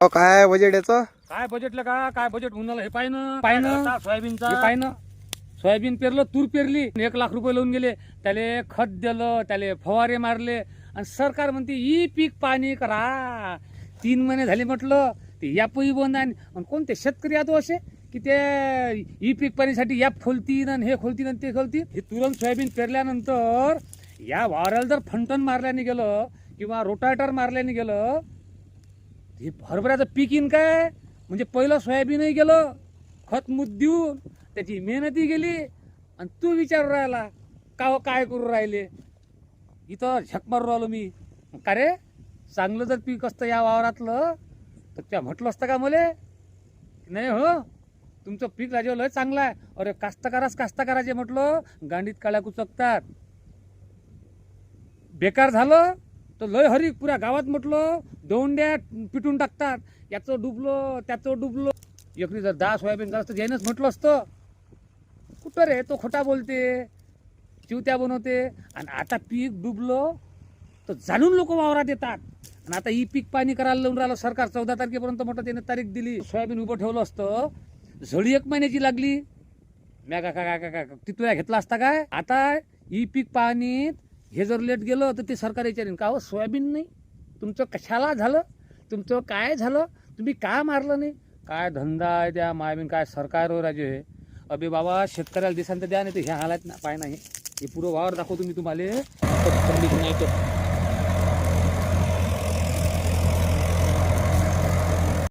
अहो, काय बजेट याचं? काय बजेटला का? काय बजेट होऊन हे पाय ना पाय ना. सोयाबीनचा हे सोयाबीन पेरलं तूर पेरली एक लाख रुपये लावून गेले. त्याले खत दिलं त्याले फवारे मारले. आणि सरकार म्हणते ई पीक पाणी करा. तीन महिने झाले म्हटलं ते यापही बंद आहे. आणि कोणते शेतकरी आहे तो असे? की ते ई पीक पाणीसाठी याप खोलतीन आणि हे खोलतीन आणि ते खोलतीन हे तुरंत सोयाबीन पेरल्यानंतर या वावराला जर फंटन मारल्याने गेलं किंवा रोटाटर मारल्याने गेलं हे हरभऱ्याचं पीक येईन काय? म्हणजे पहिलं सोयाबीनही गेलं खत मूत देऊन त्याची मेहनतही गेली आणि तू विचारू राहिला का हो काय करू राहिले? इथं झक मारू राहिलो मी. का रे? चांगलं जर पीक असतं या वावरातलं तर त्या म्हटलं असतं का मले? नाही हो तुमचं पीक राजा लय चांगलं आहे. अरे कास्तकाराच कास्तकाराचे म्हटलं गांडीत काळ्या कुचकतात. बेकार झालं तर लय हरी पुऱ्या गावात म्हटलं दोंड्या पिटून टाकतात. याचं डुबलो त्याचं डुबलो. एकरी जर दहा सोयाबीन झालं तर जैनच म्हटलं असतं कुठं रे तो खोटा बोलते? चिवत्या बनवते. आणि आता पीक डुबलं तर जाणून लोक वावरात येतात. आणि आता ही पीक पाणी करायला लावून राहिलं सरकार चौदा तारखेपर्यंत म्हटलं त्याने तारीख दिली. सोयाबीन उभं ठेवलं असतं. झळी एक महिन्याची लागली. म्या का का का का तिथल्या घेतला असता काय? आता ही पीक पाणीत हे जर लेट गेलं तर ते सरकार विचारेन का हो? सोयाबीन नाही. तुमचं कशाला झालं? तुमचं काय झालं? तुम्ही का मारलं नाही? काय धंदा आहे त्या मायबीन? काय सरकार हो राजे? हे अबे बाबा शेतकऱ्याला दिसांत द्या नाही तर ह्या हालात ना पाय नाही. हे पुरं वावर दाखवतो मी तुम्हाला. नाही तर